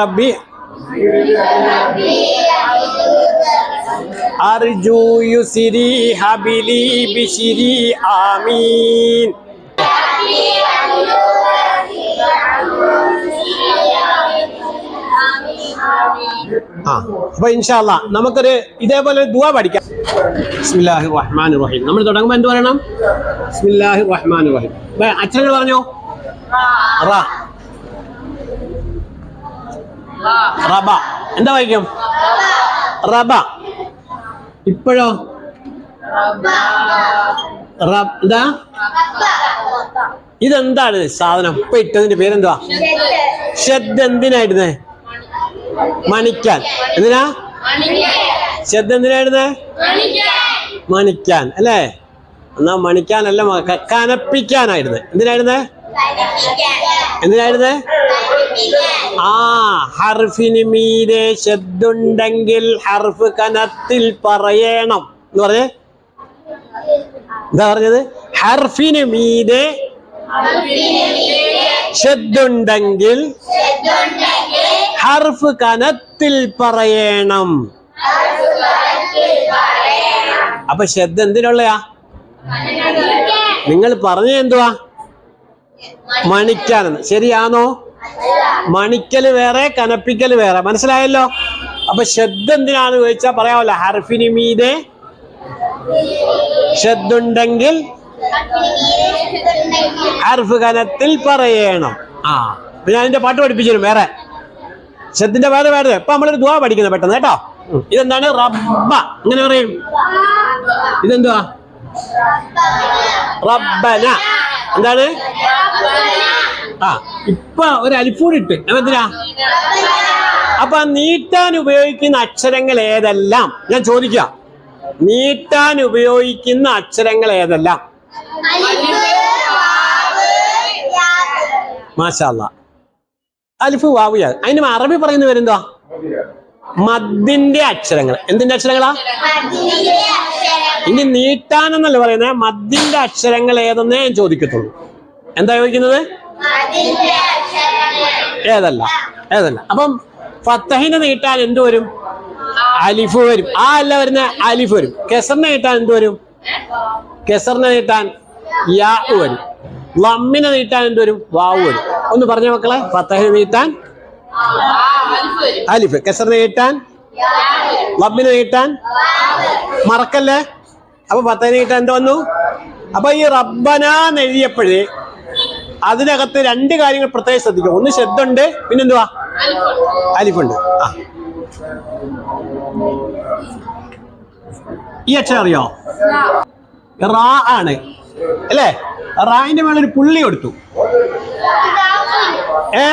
റബ്ബി. അർജു യുസിരി ഹബിലി ആമീൻ. ആ അപ്പൊ ഇൻഷാല്ല നമുക്കൊരു ഇതേപോലെ ദുവ പഠിക്കാം. ബിസ്മില്ലാഹി റഹീം നമ്മൾ തുടങ്ങുമ്പോൾ എന്ത് പറയണം? ബിസ്മില്ലാഹി റഹ്മാൻ റഹീം പറഞ്ഞോ? റാ. റബ. എന്താ വായിക്കും? റബ. ഇപ്പോഴോ? എന്താ? ഇതെന്താണ് സാധനം? ഇപ്പൊ ഇട്ടതിന്റെ പേരെന്തുവാ? ഷെഡ് എന്തിനായിരുന്നേ മണിക്കാൻ. എന്തിനാ? ഷെഡ് എന്തിനായിരുന്നേ മണിക്കാൻ. അല്ലേ? എന്നാ മണിക്കാനല്ല കനപ്പിക്കാനായിരുന്നു എന്തിനായിരുന്നേ എന്തിനായിരുന്നേ ആ ഹർഫിന് മീരെ ശബ്ദുണ്ടെങ്കിൽ ഹർഫ് കനത്തിൽ പറയണം. എന്ന് പറഞ്ഞേ? എന്താ പറഞ്ഞത്? ഹർഫിന് മീതെ ശബ്ദുണ്ടെങ്കിൽ ഹർഫ് കനത്തിൽ പറയണം. അപ്പൊ ശബ്ദം എന്തിനുള്ളയാ? നിങ്ങൾ പറഞ്ഞ എന്തുവാ? മണിക്കാനെന്ന്. ശരിയാണോ? മണിക്കൽ വേറെ കനപ്പിക്കൽ വേറെ. മനസ്സിലായല്ലോ? അപ്പൊ ഷെദ് എന്തിനാണ് ചോദിച്ചാൽ പറയാമല്ലോ ഹർഫിന് മീതെ ശബ്ദുണ്ടെങ്കിൽ ഹർഫ് കനത്തിൽ പറയണം. ആ ഞാൻ അതിന്റെ പാട്ട് പഠിപ്പിച്ചിരുന്നു വേറെ. ശബ്ദിന്റെ വേറെ വേറെ. ഇപ്പൊ നമ്മളൊരു ദുവാ പഠിക്കുന്നത് പെട്ടെന്ന് കേട്ടോ. ഇതെന്താണ്? റബ്ബ. അങ്ങനെ പറയും? ഇതെന്തുവാ? റബ്ബന. എന്താണ്? ആ ഇപ്പൊ ഒരു അലിഫൂഡ് ഇട്ട്. എന്തിനാ അപ്പൊ നീട്ടാൻ ഉപയോഗിക്കുന്ന അക്ഷരങ്ങൾ ഏതെല്ലാം? ഞാൻ ചോദിക്കാം. നീട്ടാൻ ഉപയോഗിക്കുന്ന അക്ഷരങ്ങൾ ഏതെല്ലാം? മാഷാല്ല അലിഫ് വാവുയാ അതിന് അറബി പറയുന്ന പേരെന്തുവാ? മദ്ദിന്റെ അക്ഷരങ്ങൾ. എന്തിന്റെ അക്ഷരങ്ങളാ? ഇനി നീട്ടാനെന്നല്ല പറയുന്നത്? മദ്ദിന്റെ അക്ഷരങ്ങൾ ഏതെന്നേ ഞാൻ ചോദിക്കത്തുള്ളൂ. എന്താ ചോദിക്കുന്നത്? ഏതല്ല ഏതല്ല. അപ്പം ഫത്തഹിനെ നീട്ടാൻ എന്ത് വരും? അലിഫ് വരും. ആ അല്ല വരുന്ന അലിഫ് വരും. കെസറിനെ നീട്ടാൻ എന്ത് വരും? കെസറിനെ നീട്ടാൻ യാ വരും. ലമ്മിനെ നീട്ടാൻ എന്ത് വരും? വാവ് വരും. ഒന്ന് പറഞ്ഞ മക്കളെ. ഫത്തഹിനെ നീട്ടാൻ അലിഫ്. കെസറിനെ നീട്ടാൻ ലമ്മിനെ നീട്ടാൻ മറക്കല്ലേ? അപ്പൊ ഫത്തഹിനെ നീട്ടാൻ എന്ത് വന്നു? അപ്പൊ ഈ റബ്ബന എഴുതിയപ്പോഴേ അതിനകത്ത് രണ്ട് കാര്യങ്ങൾ പ്രത്യേകം ശ്രദ്ധിക്കുക. ഒന്ന് ശബ്ദമുണ്ട് പിന്നെന്തുവാ അലിഫുണ്ട്. ആ. ഈ അക്ഷരം അറിയോ? റാ ആണ്. അല്ലേ? റായിന്റെ മേലെ ഒരു പുള്ളി കൊടുത്തു. ഏ?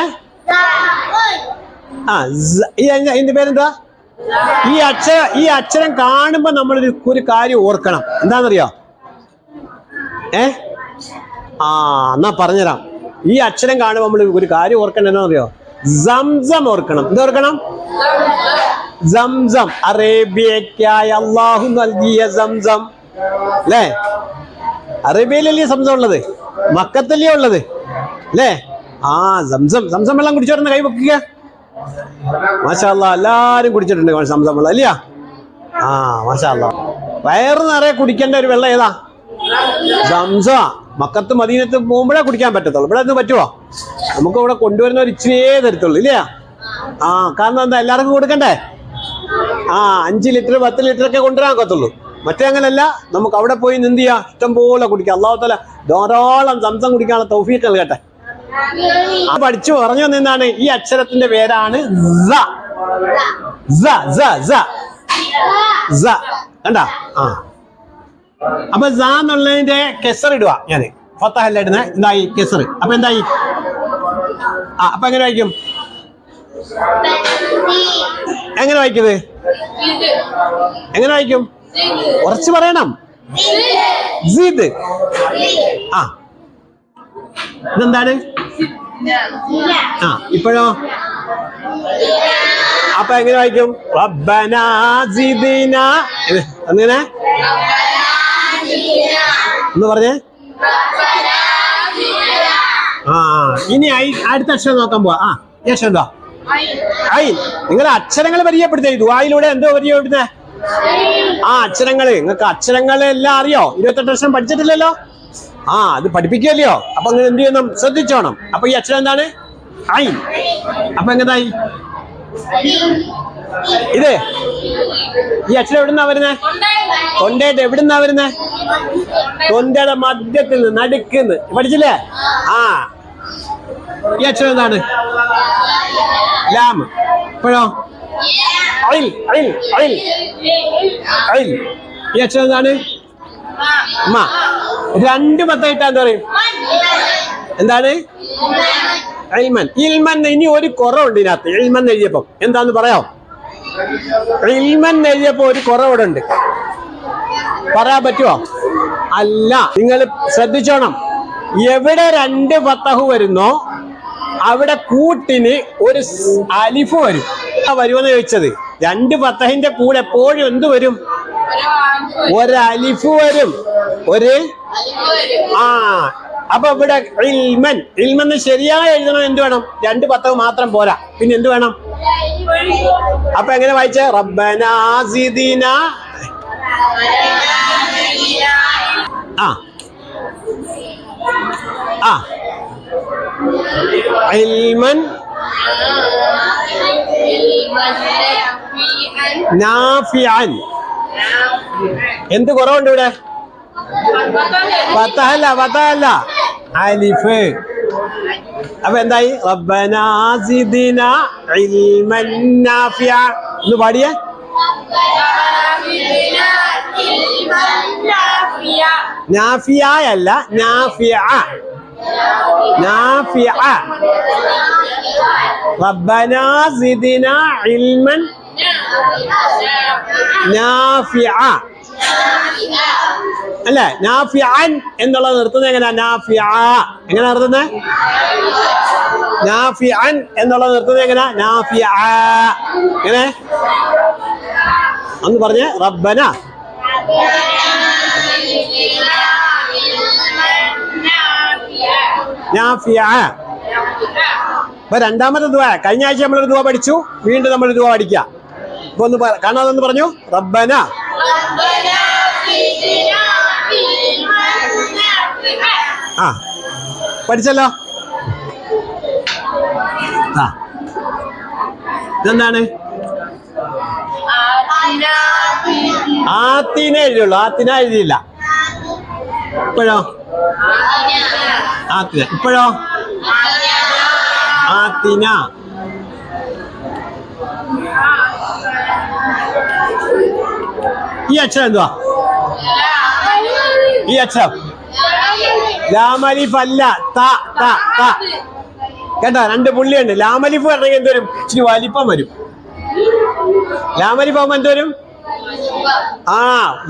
ആ ഇതിന്റെ പേരെന്താ ഈ അക്ഷരം ഈ അക്ഷരം കാണുമ്പോ നമ്മളൊരു ഒരു കാര്യം ഓർക്കണം. എന്താണെന്നറിയോ? ഏ? ആ എന്നാ പറഞ്ഞുതരാം. ഈ അക്ഷരം കാണുമ്പോൾ നമ്മൾ ഒരു കാര്യം ഓർക്കണം എന്നറിയോ സംസം ഓർക്കണം. എന്ത് ഓർക്കണം? സംസം. അറേബ്യക്കായി അള്ളാഹു നൽകിയ സംസം. അല്ലേ? അറേബ്യയിലല്ലേ സംസം ഉള്ളത്? മക്കത്തല്ലേ ഉള്ളത്? അല്ലേ? ആ സംസം. സംസം വെള്ളം കുടിച്ചോരുന്ന കൈ വെക്കുക മാഷാല്ല എല്ലാരും കുടിച്ചിട്ടുണ്ട് സംസം വെള്ളം അല്ലയാ? ആ മാഷാല്ല വയറ് നിറയെ കുടിക്കേണ്ട ഒരു വെള്ളം ഏതാ? സംസ മക്കത്ത് മദീനത്ത് പോകുമ്പോഴേ കുടിക്കാൻ പറ്റത്തുള്ളൂ. ഇവിടെ നിന്ന് പറ്റുമോ നമുക്ക് ഇവിടെ കൊണ്ടുവരുന്ന ഒരു ഇച്ചിരിയേ തരത്തുള്ളൂ ഇല്ലയാ ആ കാരണം എന്താ എല്ലാവർക്കും കൊടുക്കണ്ടേ? ആ അഞ്ച് ലിറ്റർ പത്ത് ലിറ്റർ ഒക്കെ കൊണ്ടുവരാൻ ഒക്കത്തുള്ളൂ. മറ്റേ അങ്ങനല്ല നമുക്ക് അവിടെ പോയി എന്ത് ചെയ്യാം ഇഷ്ടം പോലെ കുടിക്കാം. അള്ളാഹത്തല തല ധാരാളം സംസം കുടിക്കാനുള്ള തൗഫീക്ക് നൽകട്ടെ. ആ പഠിച്ചു പറഞ്ഞു നിന്നാണ് ഈ അക്ഷരത്തിന്റെ പേരാണ്. കണ്ടാ? ആ. അപ്പൊ സാ എന്നുള്ളതിന്റെ കെസർ ഇടുക ഞാൻ ഫത്തഹല്ല ഇടുന്ന എന്തായി? കെസർ. അപ്പൊ എന്തായി? ആ അപ്പൊ എങ്ങനെ വായിക്കും? എങ്ങനെ വായിക്കുന്നത് എങ്ങനെ വായിക്കും? കുറച്ച് പറയണം. ജിദ്. ആ. ഇതെന്താണ്? ആ ഇപ്പോഴോ? അപ്പൊ എങ്ങനെ വായിക്കും? അങ്ങനെ എന്ന് പറഞ്ഞേ. ആ ഇനി ഐ- അടുത്ത അക്ഷരം നോക്കാൻ പോവാ. ആ യേശം എന്താ? ഐ. നിങ്ങൾ അക്ഷരങ്ങൾ പരിചയപ്പെടുത്തേ. ദുആയിലൂടെ എന്തോ പരിചയപ്പെടുത്തേ ആ അക്ഷരങ്ങൾ നിങ്ങൾക്ക് അക്ഷരങ്ങൾ എല്ലാം അറിയോ? ഇരുപത്തെട്ട് വർഷം പഠിച്ചിട്ടില്ലല്ലോ? ആ അത് പഠിപ്പിക്കുമല്ലോ അപ്പൊ നിങ്ങൾ എന്ത് ചെയ്യണം? ശ്രദ്ധിച്ചോണം. അപ്പൊ ഈ അക്ഷരം എന്താണ്? ഐ. അപ്പൊ എങ്ങനായി ഇത് ഈ അക്ഷരം എവിടുന്നാ വരുന്നേ? കൊണ്ടേട്ട് എവിടുന്നാ വരുന്നേ? കൊണ്ടയുടെ മധ്യത്തിൽ നിന്ന് നടുക്കുന്ന്. പഠിച്ചില്ലേ? ആ. ഈ അച്ഛൻ എന്താണ്? ലാം. ഇപ്പോഴോ? അയിൽ അയിൽ അയിൽ. അയിൽ. ഈ അച്ഛൻ എന്താണ്? മ രണ്ട് പത്തായിട്ടാ എന്താ പറയും? എന്താണ്? ഇൽമൻ. ഇൽമൻ. ഇനി ഒരു കുറവുണ്ട് ഇതിനകത്ത്. ഇൽമൻ എഴുതിയപ്പം. എന്താന്ന് പറയാം ഇൽമൻ എഴുതിയപ്പോ ഒരു കുറവുണ്ട് പറയാൻ പറ്റുമോ അല്ല. നിങ്ങൾ ശ്രദ്ധിച്ചോണം. എവിടെ രണ്ട് ഫത്തഹു വരുന്നോ അവിടെ കൂട്ടിന് ഒരു അലിഫ് വരും. ആ വരുമെന്ന് ചോദിച്ചത്? രണ്ട് ഫത്തഹിന്റെ കൂടെ എപ്പോഴും എന്ത് വരും? ഒരു അലിഫ് വരും. ഒരു ആ അപ്പൊ ഇവിടെ ഇൽമൻ ഇൽമെന്ന് ശരിയായി എഴുതണം എന്ത് വേണം? രണ്ട് പത്തവ് മാത്രം പോരാ. പിന്നെ എന്ത് വേണം? അപ്പൊ എങ്ങനെ വായിച്ച? റബ്ബനാസിദിന ആ. ആ. ഇൽമൻ. എന്ത് കുറവുണ്ട് ഇവിടെ? പത്തഹല്ല പത്തഹല്ല. അലിഫ് അപ്പൊ എന്തായി റബ്ബനാസിദിന ഇൽമൻ നാഫിഅ ഒന്ന് പാടിയേ നാഫിയ അല്ല നാഫിഅ നാഫിഅ റബ്ബനാ സിദിന ഇൽമൻ നാഫിഅ അല്ലേ? നാഫിയൻ എന്നുള്ളത് നിർത്തുന്നത് എങ്ങനെയാ? നാഫിയാ എങ്ങനെ നിർത്തുന്നത് നാഫിയൻ എന്നുള്ളത് നിർത്തുന്നത് എങ്ങനെയാ? നാഫിയ എങ്ങനെ? അന്ന് പറഞ്ഞേ റബ്ബന. അപ്പൊ രണ്ടാമത്തെ ദുവ കഴിഞ്ഞ ആഴ്ച നമ്മളൊരു ദുവ പഠിച്ചു. വീണ്ടും നമ്മൾ ദുവ പഠിക്കാം ഇപ്പൊ ഒന്ന് കാണാതെന്ന് പറഞ്ഞു? റബ്ബന. ആ പഠിച്ചല്ലോ. ആ. ഇതെന്താണ്? ആത്തിനെ എഴുതിയുള്ളൂ. ആത്തിന എഴുതിയില്ല. ഇപ്പോഴോ? ആത്തിന. ഇപ്പോഴോ? ആത്തിന. ഈ അക്ഷരം എന്തുവാ? ഈ അക്ഷരം ലാമലിഫ് അല്ല ത ത ത. കേട്ടോ രണ്ട് പുള്ളിയുണ്ട്. ലാമലിഫ് പറഞ്ഞെങ്കിൽ എന്ത് വരും? ഇച്ചിരി വലിപ്പം വരും. ലാമലിഫ് ആകുമ്പോ എന്ത് ആ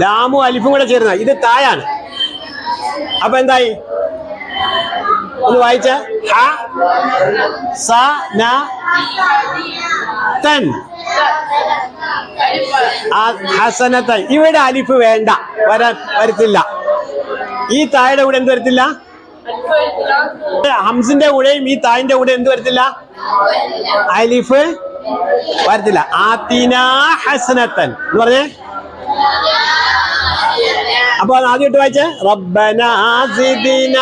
ലാമും അലിഫും കൂടെ ചേരുന്ന ഇത് തായാണ്. അപ്പൊ എന്തായി? ഒന്ന് വായിച്ച? ഹ? സ ന തൻ. ഹസനത്തൻ ഇവിടെ അലിഫ് വേണ്ട. വരാൻ വരത്തില്ല. ഈ തായുടെ കൂടെ എന്ത് വരത്തില്ല? ഹംസിന്റെ കൂടെയും ഈ തായിന്റെ കൂടെ എന്ത് വരത്തില്ല? അലിഫ് വരത്തില്ല. ആത്തിന ഹസനത്തൻ എന്ന് പറഞ്ഞേ? അപ്പൊ ആദ്യമായിട്ട് വായിച്ചേ. റബ്ബന സിദിന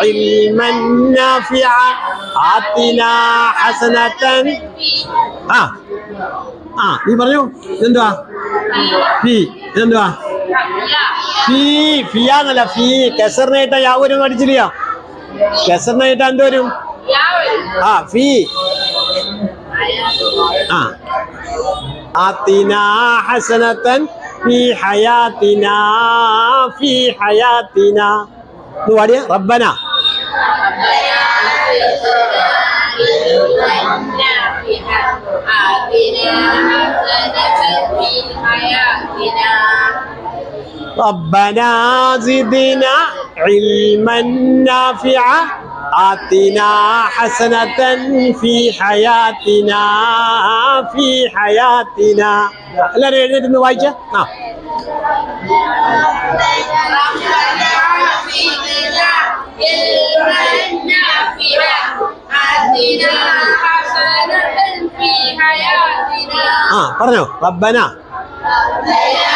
ഇൽമൻ നാഫിഅ ആത്തിന ഹസനത്തൻ ആ. ആ. നീ പറഞ്ഞു ഇതെന്തുവാ? ഫീ. ഇതെന്തുവാ? ഫീ. ഫിയാന്നല്ല ഫീ. കെസറിനായിട്ട യാവരും അടിച്ചില്ല കെസറിനായിട്ട എന്ത് വരും? ആ ഫീ. ആ. ആത്തിന ഹസനത്തൻ ഫീ ഹയാത്തിന ഫീ ഹയാത്തിന. എന്ന് പാടിയ റബ്ബന ربنا زدنا علما نافعا آتنا حسنة في حياتنا في حياتنا എല്ലാവരും എഴുന്നേറ്റ് علما نافعا آتنا حسنة في حياتنا آه പറഞ്ഞോ ربنا ربنا